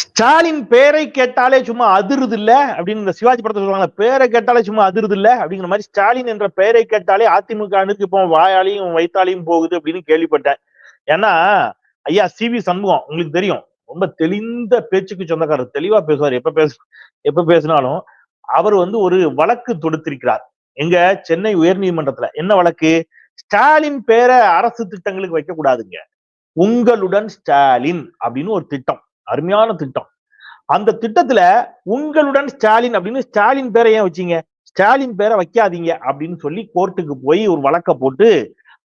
ஸ்டாலின் பேரை கேட்டாலே சும்மா அதிருது இல்ல அப்படின்னு இந்த சிவாஜி படத்தை சொல்லுவாங்க பேரை கேட்டாலே சும்மா அதிருது இல்ல அப்படிங்கிற மாதிரி ஸ்டாலின் என்ற பெயரை கேட்டாலே அதிமுக அணுக்கு இப்போ வாயாலையும் வைத்தாலையும் போகுது அப்படின்னு கேள்விப்பட்டேன். ஏன்னா ஐயா சி வி சண்முகம் உங்களுக்கு தெரியும் ரொம்ப தெளிந்த பேச்சுக்கு சொந்தக்காரர் தெளிவா பேசுவார். எப்ப பேச எப்ப பேசினாலும் அவர் வந்து ஒரு வழக்கு தொடுத்திருக்கிறார். எங்க சென்னை உயர்நீதிமன்றத்துல. என்ன வழக்கு? ஸ்டாலின் பேரை அரசு திட்டங்களுக்கு வைக்க கூடாதுங்க உங்களுடன் ஸ்டாலின் அப்படின்னு ஒரு திட்டம். அருமையான திட்டம். அந்த திட்டத்துல உங்களுடன் ஸ்டாலின் அப்படின்னு ஸ்டாலின் பேரை ஏன் வச்சீங்க? ஸ்டாலின் பேரை வைக்காதீங்க அப்படின்னு சொல்லி கோர்ட்டுக்கு போய் ஒரு வழக்க போட்டு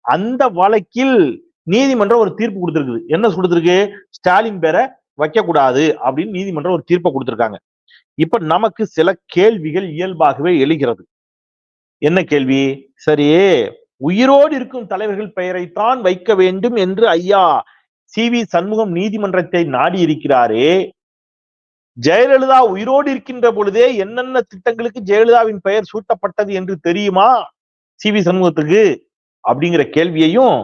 அந்த வழக்கில் நீதிமன்றம் ஒரு தீர்ப்பு கொடுத்துருக்குது. என்ன கொடுத்துருக்கு? ஸ்டாலின் பேரை வைக்கக்கூடாது அப்படின்னு நீதிமன்றம் ஒரு தீர்ப்பை கொடுத்துருக்காங்க. இப்ப நமக்கு சில கேள்விகள் இயல்பாகவே எழுகிறது. என்ன கேள்வி? சரி உயிரோடு இருக்கும் தலைவர்கள் பெயரைத்தான் வைக்க வேண்டும் என்று ஐயா சி. வி. சண்முகம் நீதிமன்றத்தை நாடி இருக்கிறாரே ஜெயலலிதா உயிரோடு இருக்கின்ற பொழுதே என்னென்ன திட்டங்களுக்கு ஜெயலலிதாவின் பெயர் சூட்டப்பட்டது என்று தெரியுமா? சி. வி. சண்முகத்துக்கு அப்படிங்கிற கேள்வியையும்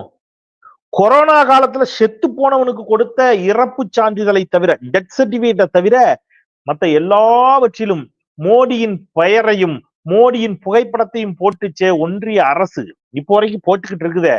கொரோனா காலத்துல செத்து போனவனுக்கு கொடுத்த இறப்பு சான்றிதழை தவிர டெத் சர்டிபிகேட்டை தவிர மற்ற எல்லாவற்றிலும் மோடியின் பெயரையும் மோடியின் புகைப்படத்தையும் போட்டுச்சே ஒன்றிய அரசு. இப்போ வரைக்கும் போட்டுக்கிட்டு இருக்குதே.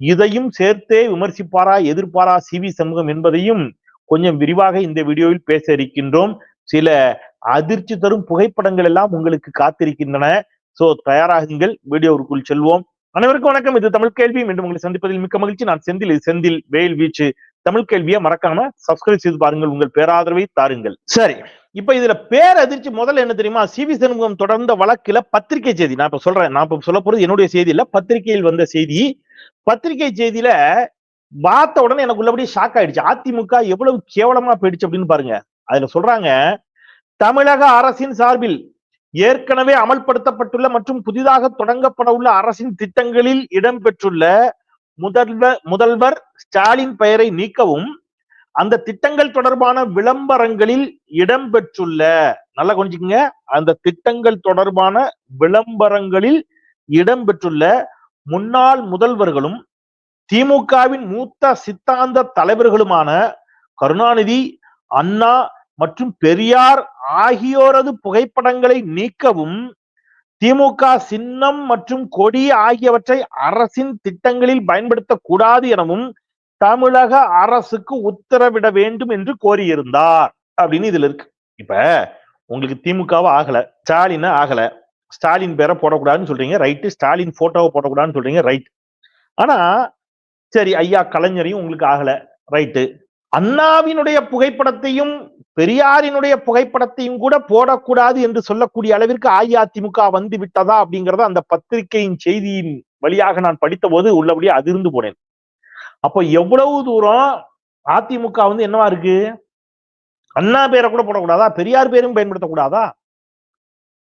இதையும் சேர்த்தே விமர்சிப்பாரா எதிர்ப்பாரா சி வி சண்முகம் என்பதையும் கொஞ்சம் விரிவாக இந்த வீடியோவில் பேச இருக்கின்றோம். சில அதிர்ச்சி தரும் புகைப்படங்கள் எல்லாம் உங்களுக்கு காத்திருக்கின்றன. சோ தயாராகுங்கள். வீடியோவுக்குள் செல்வோம். அனைவருக்கும் வணக்கம். இது தமிழ் கேள்வி. மீண்டும் உங்களை சந்திப்பதில் மிக்க மகிழ்ச்சி. நான் செந்தில். இது செந்தில் வேல் வீச்சு. தமிழ் கேள்வியை மறக்காம சப்ஸ்கிரைப் செய்து பாருங்கள். உங்கள் பேராதரவை தாருங்கள். சரி. இப்ப இதுல பேரதிர்ச்சி முதல்ல என்ன தெரியுமா? சி வி சண்முகம் தொடர்ந்த வழக்குல பத்திரிகை செய்தி. நான் இப்ப சொல்றேன். நான் இப்ப சொல்ல போறது என்னுடைய செய்தி இல்ல. பத்திரிகையில் வந்த செய்தி பத்திரிகை செய்தியில பார்த்த உடனே எனக்கு உள்ளபடியே ஷாக் ஆயிடுச்சு. அதிமுக எவ்வளவு கேவலமா போயிடுச்சு அப்படின்னு பாருங்க. அதுல சொல்றாங்க தமிழக அரசின் சார்பில் ஏற்கனவே அமல்படுத்தப்பட்டுள்ள மற்றும் புதிதாக தொடங்கப்பட உள்ள அரசின் திட்டங்களில் இடம்பெற்றுள்ள முதல்வர் முதல்வர் ஸ்டாலின் பெயரை நீக்கவும் அந்த திட்டங்கள் தொடர்பான விளம்பரங்களில் இடம்பெற்றுள்ள நல்லா கொஞ்சிக்கங்க அந்த திட்டங்கள் தொடர்பான விளம்பரங்களில் இடம்பெற்றுள்ள முன்னாள் முதல்வர்களும் திமுகவின் மூத்த சித்தாந்த தலைவர்களுமான கருணாநிதி அண்ணா மற்றும் பெரியார் ஆகியோரது புகைப்படங்களை நீக்கவும் திமுக சின்னம் மற்றும் கொடி ஆகியவற்றை அரசின் திட்டங்களில் பயன்படுத்தக்கூடாது எனவும் தமிழக அரசுக்கு உத்தரவிட வேண்டும் என்று கோரியிருந்தார். அப்படின்னு இதுல இருக்கு. இப்ப உங்களுக்கு திமுகவை ஆகல ஸ்டாலின் ஆகல ஸ்டாலின் பேரை போடக்கூடாதுன்னு சொல்றீங்க ரைட்டு ஸ்டாலின் போட்டோவை போடக்கூடாதுன்னு சொல்றீங்க ரைட் ஆனா சரி ஐயா கலைஞரையும் உங்களுக்கு ஆகல ரைட்டு அண்ணாவினுடைய புகைப்படத்தையும் பெரியாரினுடைய புகைப்படத்தையும் கூட போடக்கூடாது என்று சொல்லக்கூடிய அளவிற்கு அஇஅதிமுக வந்து விட்டதா அப்படிங்கறத அந்த பத்திரிகையின் செய்தியின் வழியாக நான் படித்த போது உள்ளபடியே அதிர்ந்து போனேன். அப்போ எவ்வளவு தூரம் அதிமுக வந்து என்னவா இருக்கு? அண்ணா பேரை கூட போடக்கூடாதா? பெரியார் பேரும் பயன்படுத்தக்கூடாதா?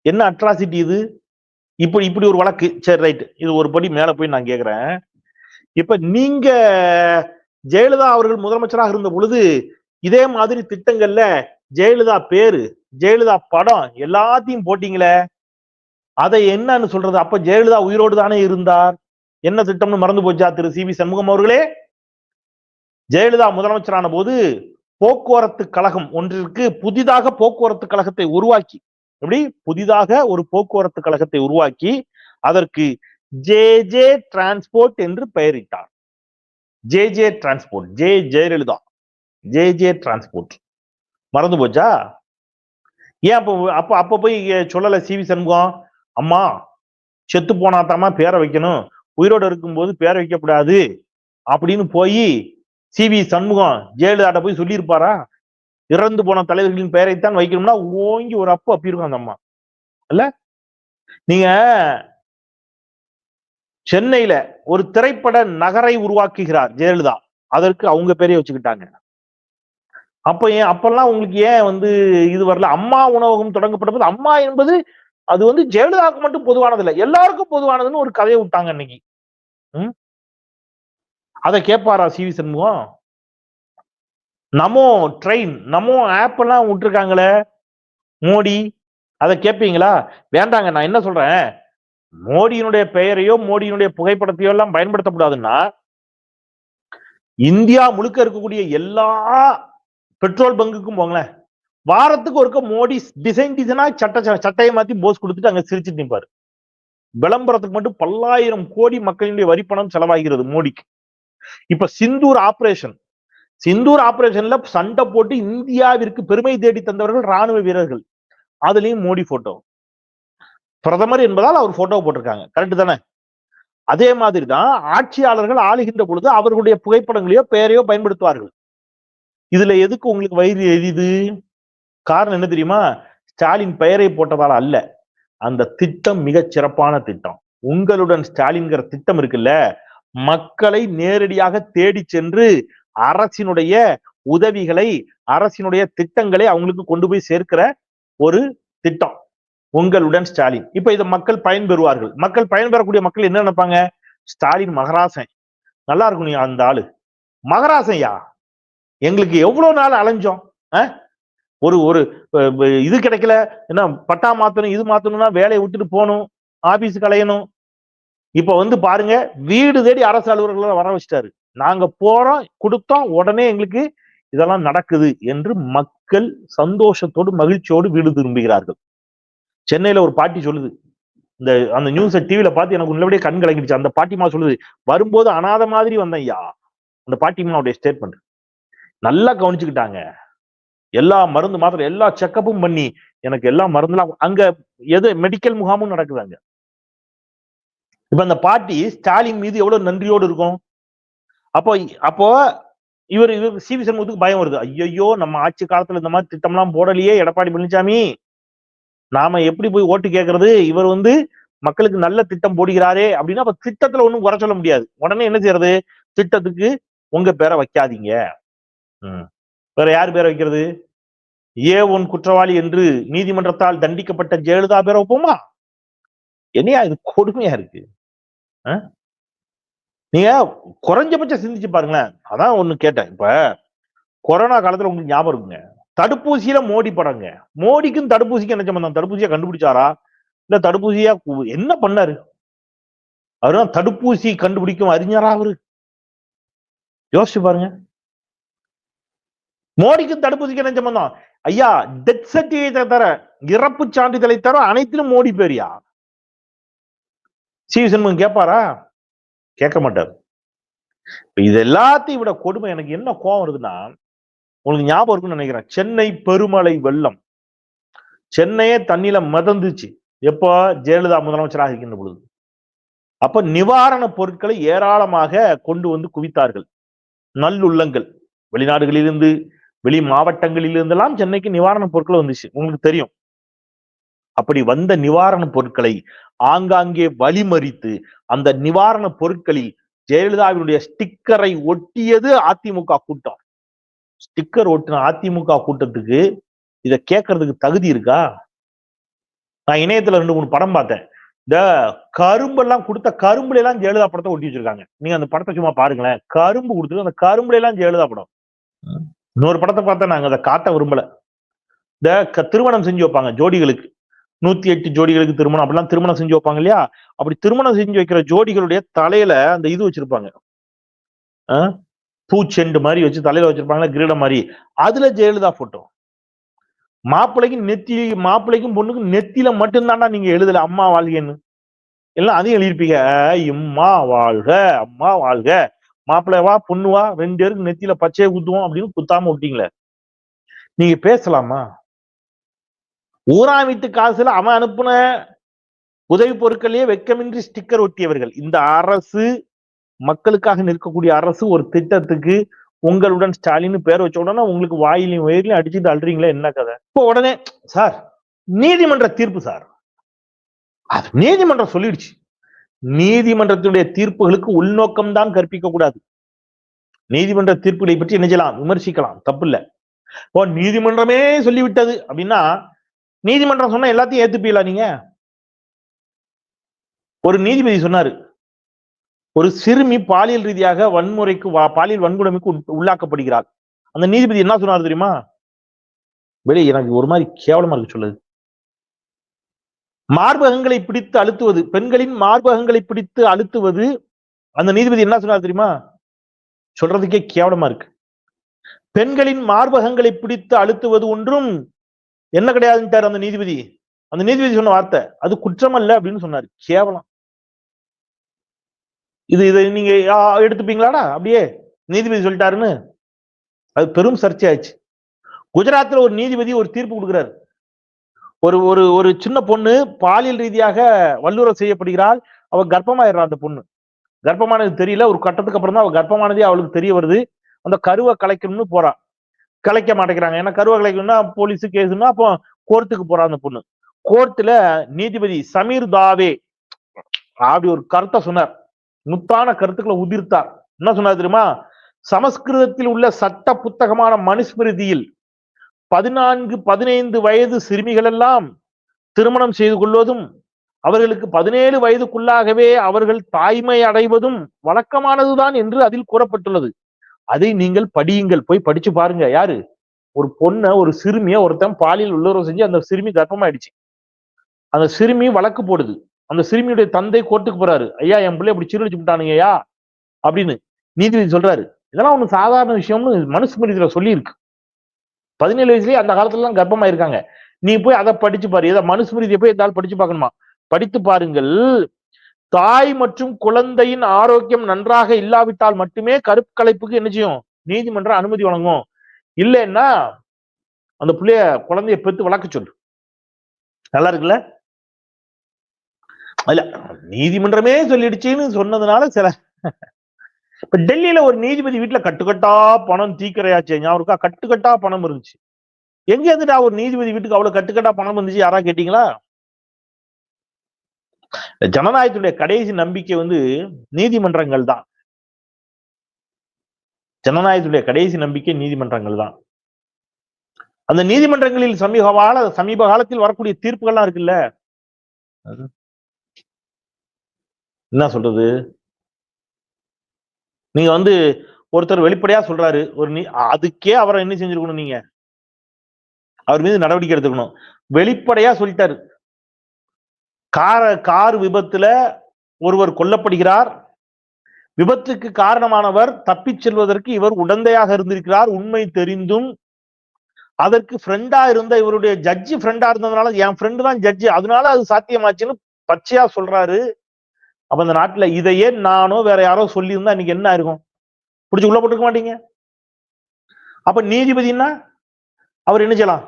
என்ன அட்ராசிட்டி இது? இப்படி இப்படி ஒரு வழக்கு. சரி ரைட் இது ஒரு படி மேல போய் நான் கேக்குறேன். இப்ப நீங்க ஜெயலலிதா அவர்கள் முதலமைச்சராக இருந்த பொழுது இதே மாதிரி திட்டங்கள்ல ஜெயலலிதா பேரு ஜெயலலிதா படம் எல்லாத்தையும் போட்டீங்களே? அதை என்னன்னு சொல்றது? அப்ப ஜெயலலிதா உயிரோடு தானே இருந்தார்? என்ன திட்டம்னு மறந்து போச்சா திரு சி வி சண்முகம் அவர்களே? ஜெயலலிதா முதலமைச்சரான போது போக்குவரத்து கழகம் ஒன்றிற்கு புதிதாக போக்குவரத்து கழகத்தை உருவாக்கி எப்படி? புதிதாக ஒரு போக்குவரத்து கழகத்தை உருவாக்கி அதற்கு ஜே ஜே டிரான்ஸ்போர்ட் என்று பெயரிட்டார். J J transport J Jayalalithaa. J J transport மறந்து போச்சா? ஏன் அப்போ அப்போ அப்போ போய் சொல்லல சி வி சண்முகம்? அம்மா செத்து போனாத்தாமா பேரை வைக்கணும். உயிரோடு இருக்கும்போது பேரை வைக்கக்கூடாது அப்படின்னு போய் சி வி சண்முகம் ஜெயலலிதாட்ட போய் சொல்லியிருப்பாரா? இறந்து போன தலைவர்களின் பெயரைத்தான் வைக்கணும்னா ஓங்கி ஒரு அப்பு அப்பிருக்கும் அந்த அம்மா. இல்ல நீங்க சென்னையில ஒரு திரைப்பட நகரை உருவாக்குகிறார் ஜெயலலிதா. அதற்கு அவங்க பேரையே வச்சுக்கிட்டாங்க. அப்ப ஏன் அப்பெல்லாம் உங்களுக்கு ஏன் வந்து இது வரல? அம்மா உணவகம் தொடங்கப்பட்ட போது அம்மா என்பது அது வந்து ஜெயலலிதாவுக்கு மட்டும் பொதுவானது இல்லை. எல்லாருக்கும் பொதுவானதுன்னு ஒரு கதையை விட்டாங்க அன்னைக்கு. ம்? அதை கேட்பாரா சி வி சண்முகம்? நமோ ட்ரெயின் நமோ ஆப்பெல்லாம் விட்டுருக்காங்களே. மோடி அதை கேட்பீங்களா வேண்டாங்க நான் என்ன சொல்றேன்? மோடியினுடைய பெயரையோ மோடியினுடைய புகைப்படத்தையோ எல்லாம் பயன்படுத்தக்கூடாதுன்னா இந்தியா முழுக்க இருக்கக்கூடிய எல்லா பெட்ரோல் பங்குக்கும் போங்களேன். வாரத்துக்கு ஒருக்க மோடி டிசைன் டிசைனா சட்ட சட்டையை மாத்தி போஸ் கொடுத்துட்டு அங்க சிரிச்சுட்டு நிற்பாரு விளம்பரத்துக்கு மட்டும் பல்லாயிரம் கோடி மக்களினுடைய வரிப்பணம் செலவாகிறது மோடிக்கு. இப்ப சிந்தூர் ஆபரேஷன் சிந்தூர் ஆபரேஷன்ல சண்டை போட்டு இந்தியாவிற்கு பெருமை தேடி தந்தவர்கள் ராணுவ வீரர்கள். அதுலயும் மோடி போட்டோ பிரதமர் என்பதால் அவர் போட்டோ போட்டிருக்காங்க. கரெக்ட் தானே? அதே மாதிரி தான் ஆட்சியாளர்கள் ஆளுகின்ற பொழுது அவர்களுடைய புகைப்படங்களையோ பெயரையோ பயன்படுத்துவார்கள். இதுல எதுக்கு உங்களுக்கு வயிறு எரியுது? காரணம் என்ன தெரியுமா? ஸ்டாலின் பெயரை போட்டதால அல்ல. அந்த திட்டம் மிக சிறப்பான திட்டம். உங்களுடன் ஸ்டாலின்கிற திட்டம் இருக்குல்ல? மக்களை நேரடியாக தேடி சென்று அரசினுடைய உதவிகளை அரசினுடைய திட்டங்களை அவங்களுக்கு கொண்டு போய் சேர்க்கிற ஒரு திட்டம். உங்களுடன் ஸ்டாலின். இப்ப இதை மக்கள் பயன்பெறுவார்கள். மக்கள் பயன்பெறக்கூடிய மக்கள் என்ன நினைப்பாங்க? ஸ்டாலின் மகராசன். நல்லா இருக்கும் நீ அந்த ஆளு. மகராசையா எங்களுக்கு எவ்வளவு நாள் அலைஞ்சோம்? ஒரு ஒரு இது கிடைக்கல. என்ன பட்டா மாத்தணும் இது மாத்தணும்னா வேலையை விட்டுட்டு போகணும். ஆபீஸ் கலையணும் இப்ப வந்து பாருங்க வீடு தேடி அரசு அலுவலர்களை வர வச்சிட்டாரு. நாங்க போறோம் கொடுத்தோம் உடனே எங்களுக்கு இதெல்லாம் நடக்குது என்று மக்கள் சந்தோஷத்தோடு மகிழ்ச்சியோடு வீடு திரும்புகிறார்கள். சென்னையில ஒரு பாட்டி சொல்லுது இந்த அந்த நியூஸை டிவியில பார்த்து எனக்கு உள்ளபடியே கண் கலங்கிடுச்சு. அந்த பாட்டிமா சொல்லுது வரும்போது அனாதை மாதிரி வந்தேன் ஐயா. அந்த பாட்டிமாவுடைய ஸ்டேட்மெண்ட் நல்லா கவனிச்சுக்கிட்டாங்க. எல்லா மருந்து மாத்திரை எல்லா செக்கப்பும் பண்ணி எனக்கு எல்லா மருந்துலாம் அங்க எது மெடிக்கல் முகாமும் நடக்குது அங்க. இப்ப அந்த பாட்டி ஸ்டாலின் மீது எவ்வளவு நன்றியோடு இருக்கும் அப்போ அப்போ இவர் இவர் சி. வி. சண்முகத்துக்கு பயம் வருது. ஐயோ நம்ம ஆட்சி காலத்துல இந்த மாதிரி திட்டம்லாம் போடலையே எடப்பாடி பழனிசாமி நாம எப்படி போய் ஓட்டு கேட்கறது இவர் வந்து மக்களுக்கு நல்ல திட்டம் போடுகிறாரே அப்படின்னா அப்ப திட்டத்துல ஒண்ணும் குறை சொல்ல முடியாது. உடனே என்ன செய்யறது? திட்டத்துக்கு உங்க பேரை வைக்காதீங்க. ம். வேற யார் பேரை வைக்கிறது? ஏ ஒன் குற்றவாளி என்று நீதிமன்றத்தால் தண்டிக்கப்பட்ட ஜெயலலிதா பேரை வைப்போமா? என்னையா இது கொடுமையா இருக்கு? ஆ? நீங்க குறைஞ்சபட்சம் சிந்திச்சு பாருங்களேன். அதான் ஒண்ணு கேட்டேன். இப்ப கொரோனா காலத்துல உங்களுக்கு ஞாபகம் இருக்குங்க. தடுப்பூசியில மோடி படங்க. மோடிக்கும் தடுப்பூசிக்கு என்ன சம்பந்தம்? தடுப்பூசியா கண்டுபிடிச்சாரா? இல்ல தடுப்பூசியா என்ன பண்ணாரு? அவருதான் தடுப்பூசி கண்டுபிடிக்கும் அறிஞரா அவரு. யோசிச்சு பாருங்க. மோடிக்கும் தடுப்பூசிக்கு என்ன சம்பந்தம்? ஐயா டெத் சர்டிபிகேட்டை தர இறப்பு சான்றிதழை தர அனைத்திலும் மோடி பேரியா சி சண்முகம் கேட்பாரா கேட்க மாட்டார். இது எல்லாத்தையும் விட கொடுமை எனக்கு என்ன கோவம் வருதுன்னா உங்களுக்கு ஞாபகம் இருக்குன்னு நினைக்கிறேன். சென்னை பெருமழை வெள்ளம். சென்னையே தண்ணியில மிதந்துச்சு. எப்போ? ஜெயலலிதா முதலமைச்சராக இருக்கின்ற பொழுது. அப்ப நிவாரண பொருட்களை ஏராளமாக கொண்டு வந்து குவித்தார்கள். நல்லுள்ளங்கள். வெளிநாடுகளிலிருந்து வெளி மாவட்டங்களிலிருந்தெல்லாம் சென்னைக்கு நிவாரண பொருட்கள் வந்துச்சு. உங்களுக்கு தெரியும். அப்படி வந்த நிவாரண பொருட்களை ஆங்காங்கே வழிமறித்து அந்த நிவாரண பொருட்களில் ஜெயலலிதாவினுடைய ஸ்டிக்கரை ஒட்டியது அதிமுக கூட்டம். ஸ்டிக்கர் ஒட்டின அதிமுக கூட்டத்துக்கு இத கேட்கறதுக்கு தகுதி இருக்கா? நான் இணையத்துல ரெண்டு மூணு படம் பார்த்தேன். இந்த கரும்பெல்லாம் கொடுத்த கரும்புல எல்லாம் ஜெயலலிதா படத்தை ஒட்டி வச்சிருக்காங்க. நீங்க அந்த படத்தை சும்மா பாருங்களேன். கரும்பு கொடுத்துட்டு அந்த கரும்புல எல்லாம் ஜெயலலிதா படம். இன்னொரு படத்தை பார்த்தா நாங்க. அதை காட்ட விரும்பல. இந்த திருமணம் செஞ்சு வைப்பாங்க ஜோடிகளுக்கு. நூத்தி எட்டு ஜோடிகளுக்கு திருமணம் அப்படிலாம் திருமணம் செஞ்சு வைப்பாங்க இல்லையா? அப்படி திருமணம் செஞ்சு வைக்கிற ஜோடிகளுடைய தலையில அந்த இது வச்சிருப்பாங்க. பூச்செண்டு மாதிரி வச்சு தலையில வச்சிருப்பாங்களா கிரீடம் மாதிரி. அதுல ஜெயலலிதா போட்டோ மாப்பிள்ளைக்கும் நெத்தி மாப்பிள்ளைக்கும் பொண்ணுக்கும் நெத்தியில மட்டும்தான்டா நீங்க எழுதல அம்மா வாழ்கன்னு. எல்லாம் அதையும் எழுதியிருப்பீங்க. இம்மா வாழ்க அம்மா வாழ்க. மாப்பிள்ளை வா பொண்ணு வா ரெண்டு பேருக்கு நெத்தியில பச்சையை குத்துவோம் அப்படின்னு குத்தாம விட்டீங்களே. நீங்க பேசலாமா? ஊரா வீட்டு காசுல அவன் அனுப்புன உதவி பொருட்களையே வெக்கமின்றி ஸ்டிக்கர் ஒட்டியவர்கள். இந்த அரசு மக்களுக்காக நிற்கக்கூடிய அரசு ஒரு திட்டத்துக்கு உங்களுடன் ஸ்டாலின் பேர் வச்ச உடனே உங்களுக்கு வாயிலையும் வயிறுலையும் அடிச்சுட்டு அழுறீங்களா என்ன கதை? இப்போ உடனே சார் நீதிமன்ற தீர்ப்பு சார். அது நீதிமன்றம் சொல்லிடுச்சு. நீதிமன்றத்தினுடைய தீர்ப்புகளுக்கு உள்நோக்கம் தான் கற்பிக்க கூடாது. நீதிமன்ற தீர்ப்புகளை பற்றி என்ன செய்யலாம்? விமர்சிக்கலாம். தப்பு இல்ல இப்போ நீதிமன்றமே சொல்லிவிட்டது அப்படின்னா நீதிமன்றம் சொன்னா எல்லாத்தையும் ஏத்துப்பீங்களா நீங்க? ஒரு நீதிபதி சொன்னாரு. ஒரு சிறுமி பாலியல் ரீதியாக வன்முறைக்கு பாலியல் வன்கொடுமைக்கு உட்- உள்ளாக்கப்படுகிறாள். அந்த நீதிபதி என்ன சொன்னார் தெரியுமா? வெளியே எனக்கு ஒரு மாதிரி கேவலமா இருக்கு சொல்லுது. மார்பகங்களை பிடித்து அழுத்துவது பெண்களின் மார்பகங்களை பிடித்து அழுத்துவது அந்த நீதிபதி என்ன சொன்னார் தெரியுமா? சொல்றதுக்கே கேவலமா இருக்கு. பெண்களின் மார்பகங்களை பிடித்து அழுத்துவது ஒன்றும் என்ன கிடையாதுன்ட்டார் அந்த நீதிபதி. அந்த நீதிபதி சொன்ன வார்த்தை அது குற்றம் அல்ல அப்படின்னு சொன்னாரு. கேவலம். இது இதை நீங்க எடுத்துப்பீங்களாடா? அப்படியே நீதிபதி சொல்லிட்டாருன்னு அது பெரும் சர்ச்சையாச்சு குஜராத்தில் ஒரு நீதிபதி ஒரு தீர்ப்பு கொடுக்குறாரு. ஒரு ஒரு ஒரு சின்ன பொண்ணு பாலியல் ரீதியாக வல்லுறவு செய்யப்படுகிறாள். அவ கர்ப்பமாயிடுறா அந்த பொண்ணு. கர்ப்பமானது தெரியல. ஒரு கட்டத்துக்கு அப்புறம் தான் அவள் கர்ப்பமானதே அவளுக்கு தெரிய வருது. அந்த கருவை கலைக்கணும்னு போறான் கலைக்க மாட்டேங்கிறாங்க. ஏன்னா கருவ கலைக்கணும்னா போலீஸு கேஸ்னா அப்போ கோர்ட்டுக்கு போறா அந்த பொண்ணு. கோர்ட்டுல நீதிபதி சமீர் தாவே அப்படி ஒரு கருத்தை சொன்னார். முத்தான கருத்துக்களை உதிர்த்தார். என்ன சொன்னார் தெரியுமா? சமஸ்கிருதத்தில் உள்ள சட்ட புத்தகமான மனுஸ்மிருதியில் பதினான்கு பதினைந்து வயது சிறுமிகள் எல்லாம் திருமணம் செய்து கொள்வதும் அவர்களுக்கு பதினேழு வயதுக்குள்ளாகவே அவர்கள் தாய்மை அடைவதும் வழக்கமானதுதான் என்று அதில் கூறப்பட்டுள்ளது. அதை நீங்கள் படியுங்கள். போய் படிச்சு பாருங்க. யாரு? ஒரு பொண்ணை ஒரு சிறுமிய ஒருத்தன் பாலியல் உள்ளுறவு செஞ்சு அந்த சிறுமி கர்ப்பமாயிடுச்சு. அந்த சிறுமி வழக்கு போடுது. அந்த சிறுமியுடைய தந்தை கோர்ட்டுக்கு போறாரு. ஐயா என் பிள்ளை இப்படி சீரழிச்சு விட்டானுங்கய்யா அப்படின்னு நீதிபதி சொல்றாரு. இதெல்லாம் ஒண்ணு சாதாரண விஷயம்னு மனுஸ்மிருதியில சொல்லி சொல்லியிருக்கு. பதினேழு வயசுலயே அந்த காலத்துல எல்லாம் கர்ப்பமாயிருக்காங்க. நீ போய் அதை படிச்சு பாரு. இதை மனுஸ்மிருதியை போய் எதாவது படிச்சு பார்க்கணுமா? படித்து பாருங்கள். தாய் மற்றும் குழந்தையின் ஆரோக்கியம் நன்றாக இல்லாவிட்டால் மட்டுமே கருக்கலைப்புக்கு என்ன செய்யும்? நீதிமன்றம் அனுமதி வழங்கும். இல்லைன்னா அந்த புள்ளைய குழந்தைய பெத்து வளர்க்க சொல்லு. நல்லா இருக்குல்ல? இல்ல நீதிமன்றமே சொல்லிடுச்சுன்னு சொன்னதுனால சில இப்ப டெல்லியில ஒரு நீதிபதி வீட்டுல கட்டுக்கட்டா பணம் தீக்கிரையாச்சு. ஞாபகம் இருக்கா? கட்டுக்கட்டா பணம் இருந்துச்சு. எங்க இருந்துட்டா ஒரு நீதிபதி வீட்டுக்கு அவ்வளவு கட்டுக்கட்டா பணம் இருந்துச்சு? யாரா கேட்டீங்களா? ஜனநாயகத்துடைய கடைசி நம்பிக்கை வந்து நீதிமன்றங்கள் தான். ஜனநாயகத்துடைய கடைசி நம்பிக்கை நீதிமன்றங்கள் தான். அந்த நீதிமன்றங்களில் சமீப கால சமீப காலத்தில் வரக்கூடிய தீர்ப்புகள்லாம் இருக்குல்ல? என்ன சொல்றது? நீங்க வந்து ஒருத்தர் வெளிப்படையா சொல்றாரு ஒரு நீ அதுக்கே அவரை என்ன செஞ்சிருக்கணும் நீங்க? அவர் மீது நடவடிக்கை எடுத்துக்கணும். வெளிப்படையா சொல்லிட்டாரு. கார கார் விபத்துல ஒருவர் கொல்லப்படுகிறார். விபத்துக்கு காரணமானவர் தப்பிச் செல்வதற்கு இவர் உடந்தையாக இருந்திருக்கிறார். உண்மை தெரிந்தும் அதற்கு ஃப்ரெண்டா இருந்த இவருடைய ஜட்ஜி ஃப்ரெண்டா இருந்ததுனால என் ஃப்ரெண்டு தான் ஜட்ஜி அதனால அது சாத்தியமாச்சுன்னு பச்சையா சொல்றாரு. அப்ப இந்த நாட்டுல இதையே நானோ வேற யாரோ சொல்லியிருந்தா இன்னைக்கு என்ன ஆயிருக்கும்? பிடிச்சி உள்ள போட்டுக்க மாட்டீங்க. அப்ப நீதிபதினா அவர் என்ன செய்யலாம்?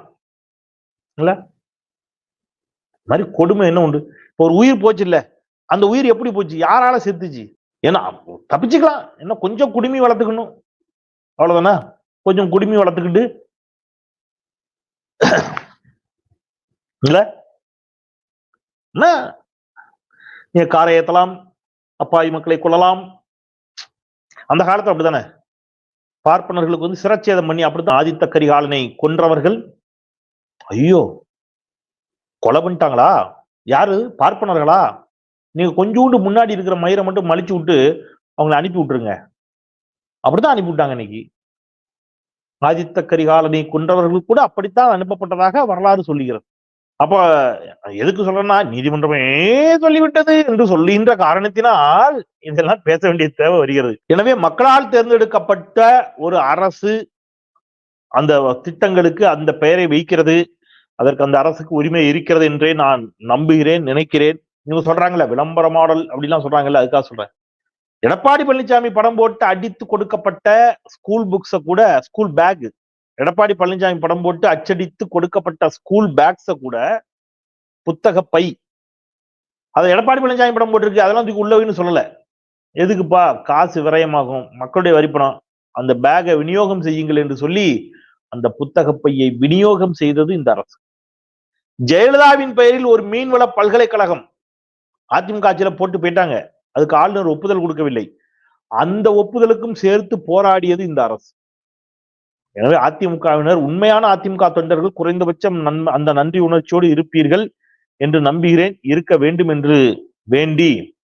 இல்லை? மாதிரி கொடுமை என்ன உண்டு? இப்போ ஒரு உயிர் போச்சு இல்ல அந்த உயிர் எப்படி போச்சு? யாரால செத்துச்சு? ஏன்னா தப்பிச்சுக்கலாம். என்ன கொஞ்சம் குடுமி வளர்த்துக்கணும். அவ்வளவுதானா? கொஞ்சம் குடுமி வளர்த்துக்கிட்டு. இல்ல? என்ன? நீங்க காரை ஏத்தலாம் அப்பாவி மக்களை கொள்ளலாம் அந்த காலத்துல அப்படித்தானே? பார்ப்பனர்களுக்கு வந்து சிரச்சேதம் பண்ணி அப்படித்தான் ஆதித்த கரிகாலனை கொன்றவர்கள். ஐயோ! கொலை பண்ணிட்டாங்களா? யாரு? பார்ப்பனர்களா? நீங்க கொஞ்சோண்டு முன்னாடி இருக்கிற மயிரை மட்டும் மலிச்சு விட்டு அவங்கள அனுப்பி விட்டுருங்க. அப்படிதான் அனுப்பி விட்டாங்க இன்னைக்கு. ஆதித்த கரிகாலனை கொன்றவர்கள் கூட அப்படித்தான் அனுப்பப்பட்டதாக வரலாறு சொல்லுகிறது. அப்ப எதுக்கு சொல்றேன்னா நீதிமன்றமே சொல்லிவிட்டது என்று சொல்லுகின்ற காரணத்தினால் இதெல்லாம் பேச வேண்டிய தேவை வருகிறது. எனவே மக்களால் தேர்ந்தெடுக்கப்பட்ட ஒரு அரசு அந்த திட்டங்களுக்கு அந்த பெயரை வைக்கிறது. அதற்கு அந்த அரசுக்கு உரிமை இருக்கிறது என்றே நான் நம்புகிறேன் நினைக்கிறேன். இவங்க சொல்றாங்கல்ல விளம்பர மாடல் அப்படிலாம் சொல்றாங்கல்ல அதுக்காக சொல்றேன். எடப்பாடி பழனிசாமி படம் போட்டு அடித்து கொடுக்கப்பட்ட ஸ்கூல் புக்ஸ கூட ஸ்கூல் பேக் எடப்பாடி பழனிசாமி படம் போட்டு அச்சடித்து கொடுக்கப்பட்ட ஸ்கூல் பேக்ஸ கூட புத்தக பை அதை எடப்பாடி பழனிசாமி படம் போட்டிருக்கு அதெல்லாம் தூக்கி உள்ளவைன்னு சொல்லல. எதுக்குப்பா? காசு விரயமாகும். மக்களுடைய வரிப்பணம் அந்த பேகை விநியோகம் செய்யுங்கள் என்று சொல்லி அந்த புத்தக பையை விநியோகம் செய்தது இந்த அரசு. ஜெயலலிதாவின் பெயரில் ஒரு மீன்வள பல்கலைக்கழகம் அதிமுக ஆட்சியில போட்டு போயிட்டாங்க. அதுக்கு ஆளுநர் ஒப்புதல் கொடுக்கவில்லை. அந்த ஒப்புதலுக்கும் சேர்த்து போராடியது இந்த அரசு. எனவே அதிமுகவினர் உண்மையான அதிமுக தொண்டர்கள் குறைந்தபட்சம் நன்- அந்த நன்றி உணர்ச்சியோடு இருப்பீர்கள் என்று நம்புகிறேன். இருக்க வேண்டும் என்று வேண்டி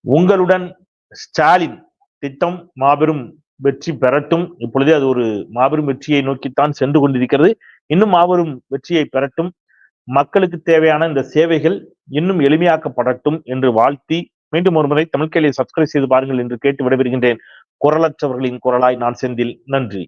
உங்களுடன் ஸ்டாலின் திட்டம் மாபெரும் வெற்றி பெறட்டும். இப்பொழுதே அது ஒரு மாபெரும் வெற்றியை நோக்கித்தான் சென்று கொண்டிருக்கிறது. இன்னும் மாபெரும் வெற்றியை பெறட்டும். மக்களுக்கு தேவையான இந்த சேவைகள் இன்னும் எளிமையாக்கப்படட்டும் என்று வாழ்த்தி மீண்டும் ஒரு முறை சப்ஸ்கிரைப் செய்து பாருங்கள் என்று கேட்டு விடைபெறுகின்றேன். குரலற்றவர்களின் குரலாய் நான் செந்தில். நன்றி.